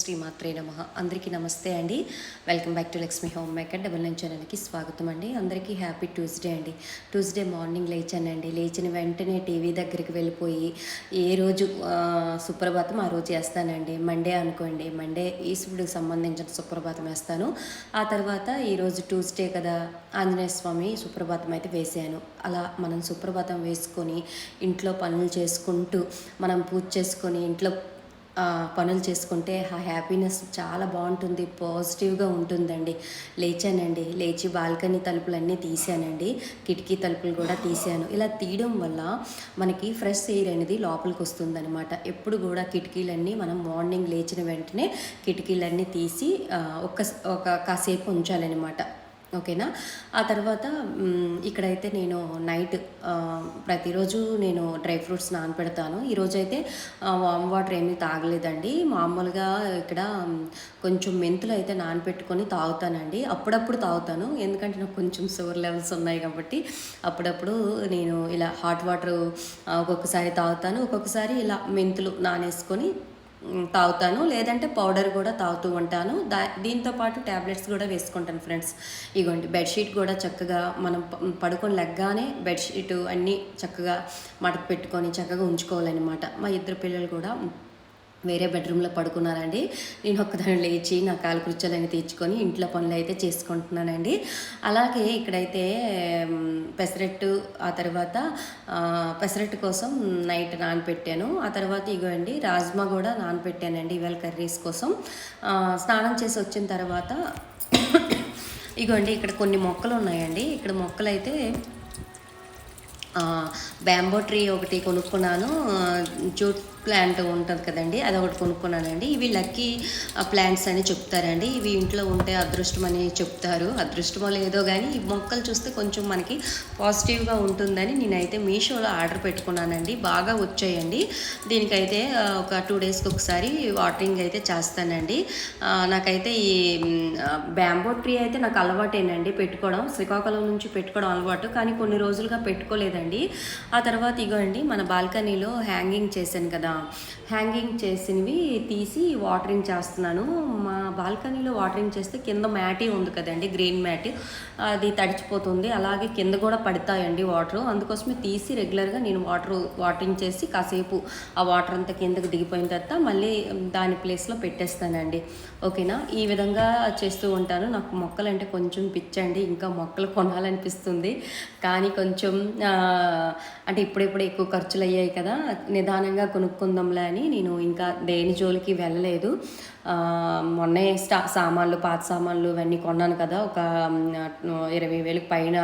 శ్రీమాత్రే శ్రీ నమ. అందరికీ నమస్తే అండి. Welcome back to Lakshmi homemaker double nine ఛానల్కి స్వాగతం అండి. అందరికీ హ్యాపీ ట్యూస్డే అండి. ట్యూస్డే మార్నింగ్ లేచానండి. లేచిన వెంటనే టీవీ దగ్గరికి వెళ్ళిపోయి ఏ రోజు సుప్రభాతం ఆ రోజు వేస్తానండి మండే అనుకోండి. మండే ఈశ్వరుడికి సంబంధించిన సుప్రభాతం వేస్తాను. ఆ తర్వాత ఈరోజు ట్యూస్డే కదా ఆంజనేయ స్వామి సుప్రభాతం అయితే వేసాను. అలా మనం సుప్రభాతం వేసుకొని ఇంట్లో పనులు చేసుకుంటూ మనం పూజ చేసుకొని ఇంట్లో పనులు చేసుకుంటే ఆ హ్యాపీనెస్ చాలా బాగుంటుంది పాజిటివ్గా ఉంటుందండి. లేచానండి లేచి బాల్కనీ తలుపులన్నీ తీసానండి కిటికీ తలుపులు కూడా తీసాను ఇలా తీయడం వల్ల మనకి ఫ్రెష్ ఎయిర్ అనేది లోపలికి వస్తుందన్నమాట. ఎప్పుడు కూడా కిటికీలన్నీ మనం మార్నింగ్ లేచిన వెంటనే కిటికీలన్నీ తీసి ఒక ఒక్క ఒక కాసేపు ఉంచాలన్నమాట. ఓకేనా? ఆ తర్వాత ఇక్కడైతే నేను నైట్ ప్రతిరోజు నేను డ్రై ఫ్రూట్స్ నానపెడతాను ఈరోజు అయితే వామ్ వాటర్ ఏమీ తాగలేదండి. మామూలుగా ఇక్కడ కొంచెం మెంతులు అయితే నానపెట్టుకొని తాగుతానండి. అప్పుడప్పుడు తాగుతాను. ఎందుకంటే నాకు కొంచెం షుగర్ లెవెల్స్ ఉన్నాయి కాబట్టి అప్పుడప్పుడు నేను ఇలా హాట్ వాటర్ ఒక్కొక్కసారి తాగుతాను. ఒక్కొక్కసారి ఇలా మెంతులు నానేసుకొని తాగుతాను. లేదంటే పౌడర్ కూడా తాగుతూ ఉంటాను. దా దీంతో పాటు ట్యాబ్లెట్స్ కూడా వేసుకుంటాను ఫ్రెండ్స్. ఇగోండి బెడ్షీట్ కూడా చక్కగా మనం పడుకొని లెగ్గానే బెడ్షీట్ అన్నీ చక్కగా మడత పెట్టుకొని చక్కగా ఉంచుకోవాలన్నమాట. మా ఇద్దరు పిల్లలు కూడా వేరే బెడ్రూమ్లో పడుకున్నారండి నేను ఒక్కదాన్ని లేచి నా కాలు కృత్యాలని తీర్చుకొని ఇంట్లో పనులు అయితే చేసుకుంటున్నానండి. అలాగే ఇక్కడైతే పెసరెట్టు పెసరట్టు ఆ తర్వాత పెసరెట్టు పెసరట్టు కోసం నైట్ నానపెట్టాను. ఆ తర్వాత ఇగో అండి రాజ్మా కూడా నానపెట్టానండి ఇవాళ కర్రీస్ కోసం. స్నానం చేసి వచ్చిన తర్వాత ఇగోండి ఇక్కడ కొన్ని మొక్కలు ఉన్నాయండి. ఇక్కడ మొక్కలు అయితే బ్యాంబో ట్రీ ఒకటి కొనుక్కున్నాను. జూట్ ప్లాంట్ ఉంటుంది కదండి అది ఒకటి కొనుక్కున్నానండి. ఇవి లక్కీ ప్లాంట్స్ అని చెప్తారండి. ఇవి ఇంట్లో ఉంటే అదృష్టం అని చెప్తారు. అదృష్టమో లేదో కానీ ఈ మొక్కలు చూస్తే కొంచెం మనకి పాజిటివ్గా ఉంటుందని నేనైతే మీషోలో ఆర్డర్ పెట్టుకున్నానండి. బాగా వచ్చాయండి. దీనికైతే ఒక టూ డేస్కి ఒకసారి వాటరింగ్ అయితే చేస్తానండి. నాకైతే ఈ బ్యాంబో ట్రీ అయితే నాకు అలవాటేనండి పెట్టుకోవడం. శ్రీకాకుళం నుంచి పెట్టుకోవడం అలవాటు. కానీ కొన్ని రోజులుగా పెట్టుకోలేదండి. ఆ తర్వాత ఇగో అండి మన బాల్కనీలో హ్యాంగింగ్ చేశాను కదా. హ్యాంగింగ్ చేసినవి తీసి వాటరింగ్ చేస్తున్నాను. మా బాల్కనీలో వాటరింగ్ చేస్తే కింద మ్యాటీ ఉంది కదండి గ్రీన్ మ్యాట్. అది తడిచిపోతుంది. అలాగే కింద కూడా పడతాయండి వాటర్. అందుకోసమే తీసి రెగ్యులర్గా నేను వాటర్ వాటరింగ్ చేసి కాసేపు ఆ వాటర్ అంతా కిందకు దిగిపోయిన తర్వాత మళ్ళీ దాని ప్లేస్లో పెట్టేస్తానండి. ఓకేనా? ఈ విధంగా చేస్తూ ఉంటాను. నాకు మొక్కలు అంటే కొంచెం పిచ్చండి. ఇంకా మొక్కలు కొనాలనిపిస్తుంది. కానీ కొంచెం అంటే ఇప్పుడిప్పుడు ఎక్కువ ఖర్చులు అయ్యాయి కదా. నిదానంగా కొనుక్కుందాంలే అని నేను ఇంకా దేని జోలికి వెళ్ళలేదు. మొన్నే స్టా సామాన్లు పాత సామాన్లు ఇవన్నీ కొన్నాను కదా. ఒక ఇరవై వేలకు పైన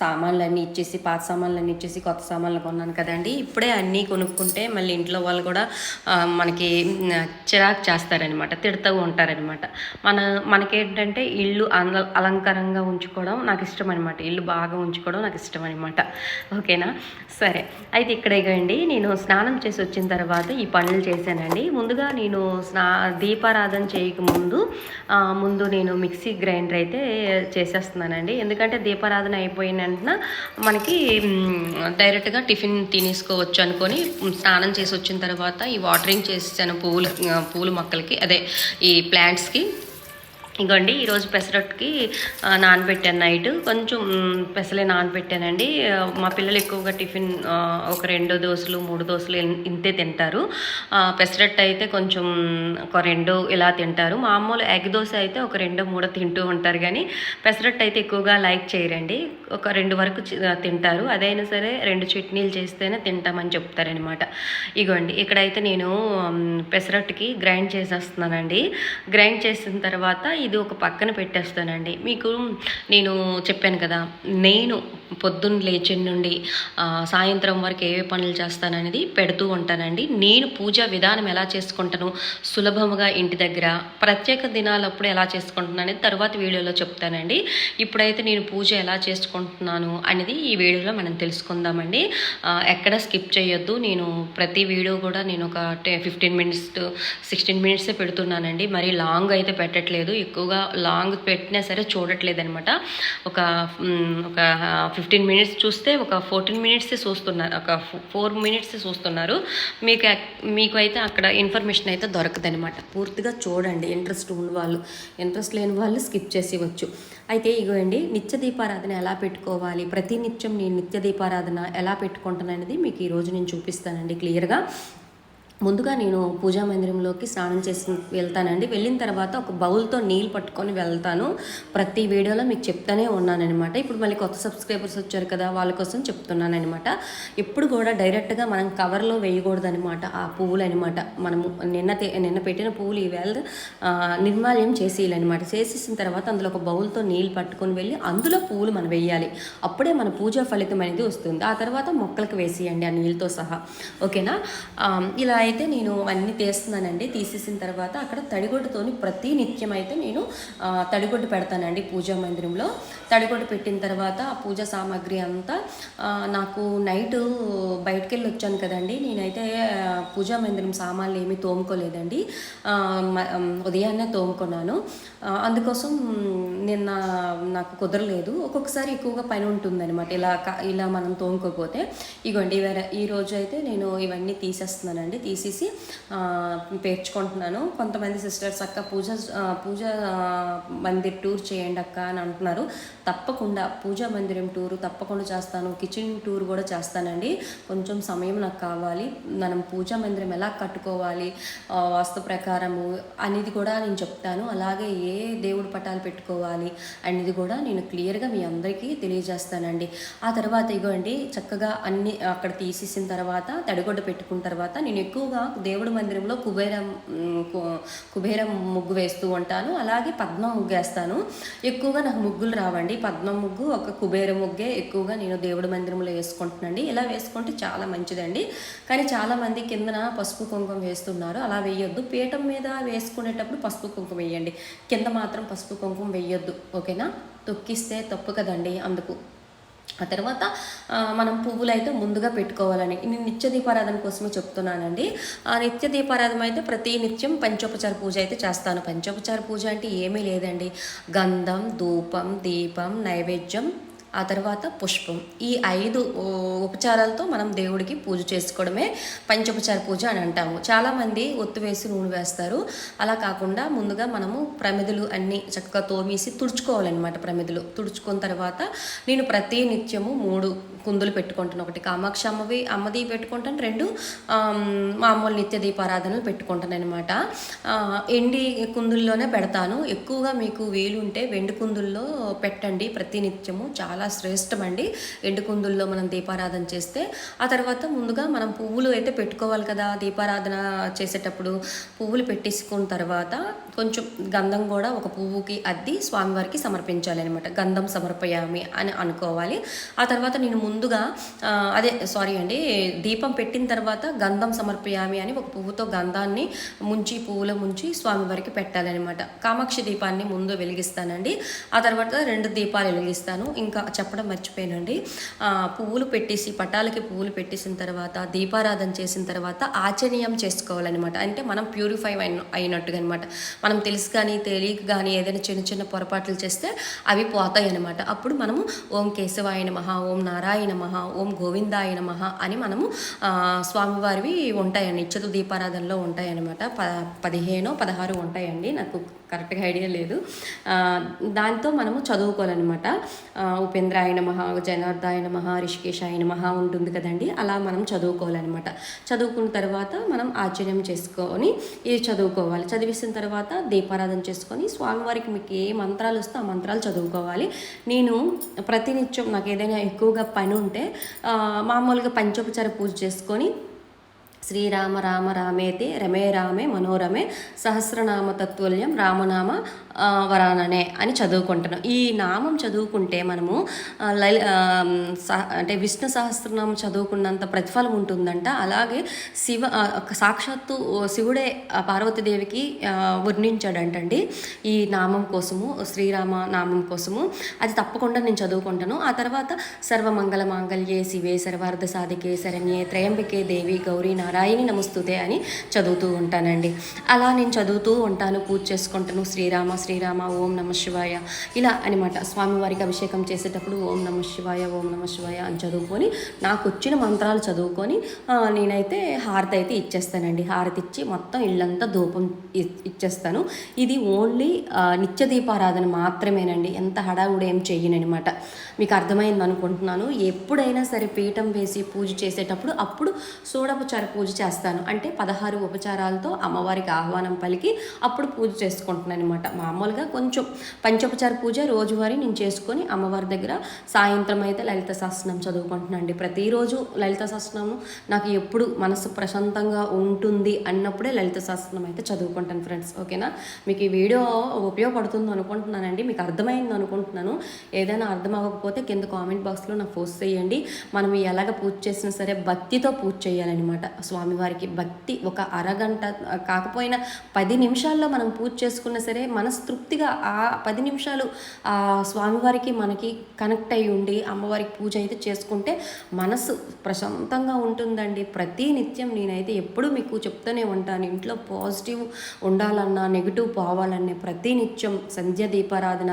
సామాన్లు అన్నీ ఇచ్చేసి పాత సామాన్లు అన్నీ ఇచ్చేసి కొత్త సామాన్లు కొన్నాను కదండి. ఇప్పుడే అన్నీ కొనుక్కుంటే మళ్ళీ ఇంట్లో వాళ్ళు కూడా మనకి చిరాకు చేస్తారనమాట తిడుతూ ఉంటారనమాట. మన మనకేంటంటే ఇల్లు అంద అలంకారంగా ఉంచుకోవడం నాకు ఇష్టం అనమాట ఇల్లు బాగా ఉంచుకోవడం నాకు ఇష్టం అనమాట ఓకేనా? సరే. అయితే ఇక్కడ ఇగండి నేను స్నానం చేసి వచ్చిన తర్వాత ఈ పనులు చేశానండి. ముందుగా నేను స్నా దీపారా దీపారాధన చేయకముందు ముందు నేను మిక్సీ గ్రైండర్ అయితే చేసేస్తున్నానండి. ఎందుకంటే దీపారాధన అయిపోయిన వెంటనే మనకి డైరెక్ట్గా టిఫిన్ తినేసుకోవచ్చు అనుకొని స్నానం చేసి వచ్చిన తర్వాత ఈ వాటరింగ్ చేసాను పువ్వులు పూల మొక్కలకి అదే ఈ ప్లాంట్స్కి ఇగోండి ఈరోజు పెసరట్టుకి నానబెట్టాను నైట్. కొంచెం పెసలే నానబెట్టానండి. మా పిల్లలు ఎక్కువగా టిఫిన్ ఒక రెండు దోశలు మూడు దోశలు ఇంతే తింటారు. పెసరట్టు అయితే కొంచెం ఒక రెండు ఇలా తింటారు. మామూలు ఎగ్ దోశ అయితే ఒక రెండు మూడో తింటూ ఉంటారు కానీ పెసరట్టు అయితే ఎక్కువగా లైక్ చేయరండి. ఒక రెండు వరకు తింటారు. అదైనా సరే రెండు చట్నీలు చేస్తేనే తింటామని చెప్తారనమాట. ఇగోండి ఇక్కడైతే నేను పెసరట్టుకి గ్రైండ్ చేసేస్తున్నానండి. గ్రైండ్ చేసిన తర్వాత ఇది ఒక పక్కన పెట్టేస్తానండి. మీకు నేను చెప్పాను కదా నేను పొద్దున్న లేచిన నుండి సాయంత్రం వరకు ఏ పనులు చేస్తాననేది పెడుతూ ఉంటానండి. నేను పూజా విధానం ఎలా చేసుకుంటాను సులభముగా ఇంటి దగ్గర ప్రత్యేక దినాలప్పుడు ఎలా చేసుకుంటున్నాను అనేది తర్వాత వీడియోలో చెప్తానండి. ఇప్పుడైతే నేను పూజ ఎలా చేసుకుంటున్నాను అనేది ఈ వీడియోలో మనం తెలుసుకుందామండి. ఎక్కడ స్కిప్ చేయొద్దు. నేను ప్రతి వీడియో కూడా నేను ఒక ఫిఫ్టీన్ మినిట్స్ సిక్స్టీన్ మినిట్సే పెడుతున్నానండి. మరి లాంగ్ అయితే పెట్టట్లేదు. ఎక్కువగా లాంగ్ పెట్టినా సరే చూడట్లేదు అనమాట ఒక ఒక ఫిఫ్టీన్ మినిట్స్ చూస్తే ఒక ఫోర్టీన్ మినిట్స్ చూస్తున్నారు ఒక ఫోర్ మినిట్స్ చూస్తున్నారు మీకు మీకు అయితే అక్కడ ఇన్ఫర్మేషన్ అయితే దొరకదు అనమాట పూర్తిగా చూడండి. ఇంట్రెస్ట్ ఉన్న వాళ్ళు ఇంట్రెస్ట్ లేని వాళ్ళు స్కిప్ చేసేవచ్చు అయితే ఇగోండి నిత్య దీపారాధన ఎలా పెట్టుకోవాలి? ప్రతి నిత్యం నేను నిత్య దీపారాధన ఎలా పెట్టుకుంటాను అనేది మీకు ఈరోజు నేను చూపిస్తానండి క్లియర్గా. ముందుగా నేను పూజా మందిరంలోకి స్నానం చేసి వెళ్తానండి. వెళ్ళిన తర్వాత ఒక బౌల్తో నీళ్ళు పట్టుకొని వెళ్తాను. ప్రతి వీడియోలో మీకు చెప్తానే ఉన్నానన్నమాట. ఇప్పుడు మళ్ళీ కొత్త సబ్స్క్రైబర్స్ వచ్చారు కదా వాళ్ళ కోసం చెప్తున్నానమాట ఎప్పుడు కూడా డైరెక్ట్గా మనం కవర్లో వేయకూడదనమాట ఆ పువ్వులు అనమాట మనము నిన్న నిన్న పెట్టిన పువ్వులు ఈవేళ నిర్మాల్యం చేసేయాలన్నమాట. చేసేసిన తర్వాత అందులో ఒక బౌల్తో నీళ్ళు పట్టుకొని వెళ్ళి అందులో పువ్వులు మనం వేయాలి. అప్పుడే మన పూజా ఫలితం అనేది వస్తుంది. ఆ తర్వాత మొక్కలకు వేసేయండి ఆ నీళ్ళతో సహా. ఓకేనా? ఇలా అయితే నేను అన్నీ తీస్తున్నానండి. తీసేసిన తర్వాత అక్కడ తడిగొడ్డుతోని ప్రతి నిత్యం అయితే నేను తడిగొడ్డు పెడతానండి పూజా మందిరంలో. తడిగొడ్డు పెట్టిన తర్వాత ఆ పూజా సామాగ్రి అంతా నాకు నైట్ బయటకు వెళ్ళి వచ్చాను కదండి. నేనైతే పూజా మందిరం సామాన్లు ఏమీ తోముకోలేదండి. మ- ఉదయాన్నే తోముకున్నాను. అందుకోసం నిన్న నాకు కుదరలేదు. ఒక్కొక్కసారి ఎక్కువగా పని ఉంటుందన్నమాట. ఇలా ఇలా మనం తోముకోకపోతే. ఇగోండి వేరే ఈ అయితే నేను ఇవన్నీ తీసేస్తున్నానండి. తీసి తీసేసి పేర్చుకుంటున్నాను. కొంతమంది సిస్టర్స్ అక్క పూజ పూజ మందిర్ టూర్ చేయండి అక్క అని అంటున్నారు. తప్పకుండా పూజా మందిరం టూర్ తప్పకుండా చేస్తాను. కిచెన్ టూర్ కూడా చేస్తానండి. కొంచెం సమయం నాకు కావాలి. మనం పూజా మందిరం ఎలా కట్టుకోవాలి వాస్తు ప్రకారము అనేది కూడా నేను చెప్తాను. అలాగే ఏ దేవుడి పటాలు పెట్టుకోవాలి అనేది కూడా నేను క్లియర్గా మీ అందరికీ తెలియజేస్తానండి. ఆ తర్వాత ఇగోండి చక్కగా అన్ని అక్కడ తీసేసిన తర్వాత తడిగొడ్డ పెట్టుకున్న తర్వాత నేను ఎక్కువ ఎక్కువగా దేవుడి మందిరంలో కుబేరం కుబేరం ముగ్గు వేస్తూ ఉంటాను. అలాగే పద్మం ముగ్గు వేస్తాను. ఎక్కువగా నాకు ముగ్గులు రావండి. పద్మం ముగ్గు ఒక కుబేర ముగ్గే ఎక్కువగా నేను దేవుడి మందిరంలో వేసుకుంటున్నాండి ఇలా వేసుకుంటే చాలా మంచిదండి. కానీ చాలామంది కిందన పసుపు కుంకుమ వేస్తున్నారు. అలా వేయొద్దు. పీఠం మీద వేసుకునేటప్పుడు పసుపు కుంకుమ వేయండి. కింద మాత్రం పసుపు కుంకుమ వేయొద్దు. ఓకేనా? తొక్కిస్తే తప్పు కదండి అందుకు. ఆ తర్వాత మనం పువ్వులు అయితే ముందుగా పెట్టుకోవాలని. నేను నిత్య దీపారాధన కోసమే చెప్తున్నానండి. ఆ నిత్య దీపారాధన అయితే ప్రతి నిత్యం పంచోపచార పూజ అయితే చేస్తాను. పంచోపచార పూజ అంటే ఏమీ లేదండి. గంధం ధూపం దీపం నైవేద్యం ఆ తర్వాత పుష్పం. ఈ ఐదు ఉపచారాలతో మనం దేవుడికి పూజ చేసుకోవడమే పంచోపచార పూజ అని అంటాము. చాలామంది ఒత్తు వేసి నూనె వేస్తారు. అలా కాకుండా ముందుగా మనము ప్రమిదలు అన్నీ చక్కగా తోమేసి తుడుచుకోవాలన్నమాట ప్రమిదలు. తుడుచుకున్న తర్వాత నేను ప్రతి నిత్యము మూడు కుందులు పెట్టుకుంటాను. ఒకటి కామాక్షి అమ్మవి అమ్మది పెట్టుకుంటాను. రెండు మామూలు నిత్య దీపారాధనలు పెట్టుకుంటాను అనమాట ఎండి కుందుల్లోనే పెడతాను. ఎక్కువగా మీకు వీలుంటే వెండి కుందుల్లో పెట్టండి ప్రతి నిత్యము. చాలా శ్రేష్టమండి ఎండు కుందుల్లో మనం దీపారాధన చేస్తే. ఆ తర్వాత ముందుగా మనం పువ్వులు అయితే పెట్టుకోవాలి కదా దీపారాధన చేసేటప్పుడు. పువ్వులు పెట్టేసుకున్న తర్వాత కొంచెం గంధం కూడా ఒక పువ్వుకి అద్ది స్వామివారికి సమర్పించాలి అనమాట గంధం సమర్పయామి అని అనుకోవాలి. ఆ తర్వాత నేను ముందు ముందుగా అదే సారీ అండి దీపం పెట్టిన తర్వాత గంధం సమర్పయామి అని ఒక పువ్వుతో గంధాన్ని ముంచి పువ్వుల ముంచి స్వామివారికి పెట్టాలన్నమాట. కామాక్షి దీపాన్ని ముందు వెలిగిస్తానండి. ఆ తర్వాత రెండు దీపాలు వెలిగిస్తాను. ఇంకా చెప్పడం మర్చిపోయానండి. పువ్వులు పెట్టేసి పటాలకి పువ్వులు పెట్టేసిన తర్వాత దీపారాధన చేసిన తర్వాత ఆచనీయం చేసుకోవాలన్నమాట. అంటే మనం ప్యూరిఫై అయిన అయినట్టుగా అనమాట మనం తెలుసు కానీ తెలియక కానీ ఏదైనా చిన్న చిన్న పొరపాట్లు చేస్తే అవి పోతాయి అనమాట అప్పుడు మనము ఓం కేశవాయ నమః ఓం నారాయణ మహా ఓం గోవిందాయ నమ అని మనము స్వామివారివి ఉంటాయండి. ఇచ్చతు దీపారాధనలో ఉంటాయన్నమాట. ప పదిహేను పదహారు ఉంటాయండి. నాకు కరెక్ట్గా ఐడియా లేదు. దాంతో మనము చదువుకోవాలన్నమాట. ఉపేంద్రాయ నమ జనార్దాయ నమ రిషికేశాయ నమ ఉంటుంది కదండి. అలా మనం చదువుకోవాలన్నమాట. చదువుకున్న తర్వాత మనం ఆచర్యం చేసుకొని ఇది చదువుకోవాలి. చదివేసిన తర్వాత దీపారాధన చేసుకొని స్వామివారికి మీకు ఏ మంత్రాలు వస్తే ఆ మంత్రాలు చదువుకోవాలి. నేను ప్రతినిత్యం నాకు ఏదైనా ఎక్కువగా పని ఉంటే మామూలుగా పంచోపచార పూజ చేసుకొని శ్రీరామ రామ రామేతి రమే రామే మనోరమే సహస్రనామ తత్వల్యం రామనామ వరాననే అని చదువుకుంటున్నాం. ఈ నామం చదువుకుంటే మనము లలి అంటే విష్ణు సహస్రనామం చదువుకున్నంత ప్రతిఫలం ఉంటుందంట. అలాగే శివ సాక్షాత్తు శివుడే పార్వతీదేవికి వర్ణించాడంటండి ఈ నామం కోసము శ్రీరామ నామం కోసము. అది తప్పకుండా నేను చదువుకుంటాను. ఆ తర్వాత సర్వమంగళ మాంగళ్యే శివే సర్వార్థ సాధికే శరణ్యే త్రయంబికే దేవి గౌరీ నారాయణి నమస్తుతే అని చదువుతూ ఉంటానండి. అలా నేను చదువుతూ ఉంటాను పూజ చేసుకుంటాను. శ్రీరామ శ్రీరామ ఓం నమ శివాయ ఇలా అనమాట స్వామివారికి అభిషేకం చేసేటప్పుడు ఓం నమ శివాయ ఓం నమ శివాయ అని చదువుకొని నాకు వచ్చిన మంత్రాలు చదువుకొని నేనైతే హారతి అయితే ఇచ్చేస్తానండి. హారతి ఇచ్చి మొత్తం ఇల్లంతా ధూపం ఇ- ఇచ్చేస్తాను. ఇది ఓన్లీ నిత్య దీపారాధన మాత్రమేనండి. ఎంత హడావుడు ఏం చెయ్యనమాట మీకు అర్థమైంది అనుకుంటున్నాను. ఎప్పుడైనా సరే పీఠం వేసి పూజ చేసేటప్పుడు అప్పుడు సూడపచార పూజ చేస్తాను. అంటే పదహారు ఉపచారాలతో అమ్మవారికి ఆహ్వానం పలికి అప్పుడు పూజ చేసుకుంటున్నాను అనమాట మామూలుగా కొంచెం పంచోపచార పూజ రోజువారీ నేను చేసుకొని అమ్మవారి దగ్గర సాయంత్రం అయితే లలిత శాస్త్రం చదువుకుంటున్నాను అండి. ప్రతిరోజు లలిత శాస్త్రము నాకు ఎప్పుడు మనసు ప్రశాంతంగా ఉంటుంది అన్నప్పుడే లలిత శాస్త్రం అయితే చదువుకుంటాను ఫ్రెండ్స్. ఓకేనా? మీకు ఈ వీడియో ఉపయోగపడుతుంది అనుకుంటున్నానండి. మీకు అర్థమైంది అనుకుంటున్నాను. ఏదైనా అర్థం అవ్వకపోతే కింద కామెంట్ బాక్స్లో నాకు పోస్ట్ చేయండి. మనం ఎలాగ పూజ చేసినా సరే భక్తితో పూజ చేయాలన్నమాట. స్వామివారికి భక్తి ఒక అరగంట కాకపోయినా పది నిమిషాల్లో మనం పూజ చేసుకున్నా సరే మనస్తృప్తిగా ఆ పది నిమిషాలు ఆ స్వామివారికి మనకి కనెక్ట్ అయి ఉండి అమ్మవారికి పూజ అయితే చేసుకుంటే మనసు ప్రశాంతంగా ఉంటుందండి. ప్రతి నిత్యం నేనైతే ఎప్పుడు మీకు చెప్తూనే ఉంటాను. ఇంట్లో పాజిటివ్ ఉండాలన్నా నెగిటివ్ పోవాలన్నా ప్రతి నిత్యం సంధ్య దీపారాధన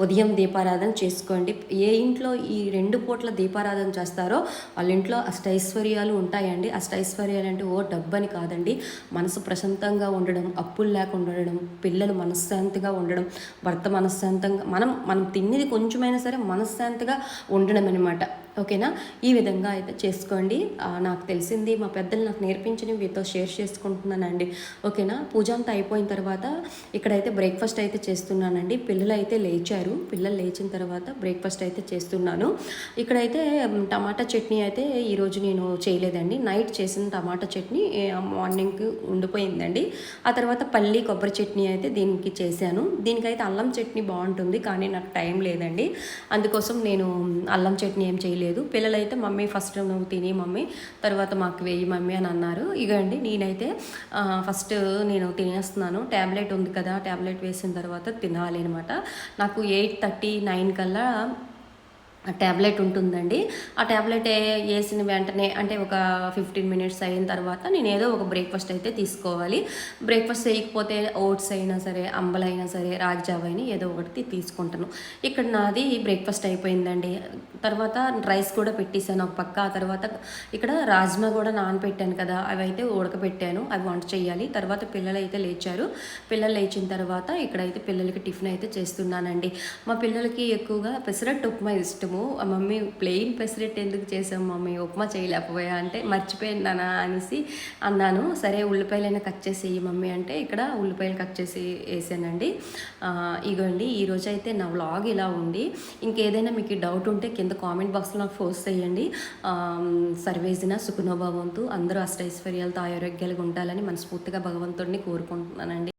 ఉదయం దీపారాధన చేసుకోండి. ఏ ఇంట్లో ఈ రెండు పూట్ల దీపారాధన చేస్తారో వాళ్ళ ఇంట్లో అష్టైశ్వర్యాలు ఉంటాయండి. అష్టైశ్వర్యాలు అంటే ఓ డబ్బని కాదండి. మనసు ప్రశాంతంగా ఉండడం అప్పులు లేకుండా ఉండడం పిల్లలు మనశ్శాంతిగా ఉండడం భర్త మనశ్శాంతంగా మనం మనం తిన్నది కొంచెమైనా సరే మనశ్శాంతిగా ఉండడం అనమాట ఓకేనా? ఈ విధంగా అయితే చేసుకోండి. నాకు తెలిసింది మా పెద్దలు నాకు నేర్పించినవి మీతో షేర్ చేసుకుంటున్నానండి. ఓకేనా? పూజ అంతా అయిపోయిన తర్వాత ఇక్కడైతే బ్రేక్ఫాస్ట్ అయితే చేస్తున్నానండి. పిల్లలు అయితే లేచారు. పిల్లలు లేచిన తర్వాత బ్రేక్ఫాస్ట్ అయితే చేస్తున్నాను. ఇక్కడైతే టమాటా చట్నీ అయితే ఈరోజు నేను చేయలేదండి. నైట్ చేసిన టమాటా చట్నీ మార్నింగ్కి ఉండిపోయిందండి. ఆ తర్వాత పల్లి కొబ్బరి చట్నీ అయితే దీనికి చేశాను. దీనికైతే అల్లం చట్నీ బాగుంటుంది కానీ నాకు టైం లేదండి. అందుకోసం నేను అల్లం చట్నీ ఏం చేయలేదు. లేదు. పిల్లలైతే మమ్మీ ఫస్ట్ నువ్వు తిని మమ్మీ తర్వాత మాకు వేయి మమ్మీ అని అన్నారు. ఇగండి నేనైతే ఫస్ట్ నేను తినేస్తున్నాను. ట్యాబ్లెట్ ఉంది కదా ట్యాబ్లెట్ వేసిన తర్వాత తినాలి అనమాట నాకు ఎయిట్ థర్టీ నైన్ కల్లా ఆ ట్యాబ్లెట్ ఉంటుందండి. ఆ ట్యాబ్లెట్ వేసిన వెంటనే అంటే ఒక ఫిఫ్టీన్ మినిట్స్ అయిన తర్వాత నేను ఏదో ఒక బ్రేక్ఫాస్ట్ అయితే తీసుకోవాలి. బ్రేక్ఫాస్ట్ చేయకపోతే ఓట్స్ అయినా సరే అంబలైనా సరే రాగిజావ అయినా ఏదో ఒకటి తీసుకుంటాను. ఇక్కడ నాది బ్రేక్ఫాస్ట్ అయిపోయిందండి. తర్వాత రైస్ కూడా పెట్టేశాను ఒక పక్క. ఆ తర్వాత ఇక్కడ రాజ్మా కూడా నానబెట్టాను కదా అవి అయితే ఉడకబెట్టాను అవి వంట చేయాలి. తర్వాత పిల్లలు అయితే లేచారు. పిల్లలు లేచిన తర్వాత ఇక్కడైతే పిల్లలకి టిఫిన్ అయితే చేస్తున్నానండి. మా పిల్లలకి ఎక్కువగా పెసరట్టు ఉప్మా ఇష్టము. ఆ మమ్మీ ప్లెయిన్ పెసరట్టు ఎందుకు చేసాం మమ్మీ? ఉప్మా చేయలేకపోయా అంటే మర్చిపోయినానా అనేసి అన్నాను. సరే ఉల్లిపాయలైనా కట్ చేసి మమ్మీ అంటే ఇక్కడ ఉల్లిపాయలు కట్ చేసి వేసానండి. ఇగోండి ఈరోజు అయితే నా వ్లాగ్ ఇలా ఉంది. ఇంకేదైనా మీకు డౌట్ ఉంటే కింద కామెంట్ బాక్స్లో నాకు పోస్ట్ చేయండి. సర్వేజిన సుఖనోభావంతు అందరూ అష్టైశ్వర్యాలతో ఆరోగ్యాలుగా ఉండాలని మనస్ఫూర్తిగా భగవంతుడిని కోరుకుంటున్నానండి.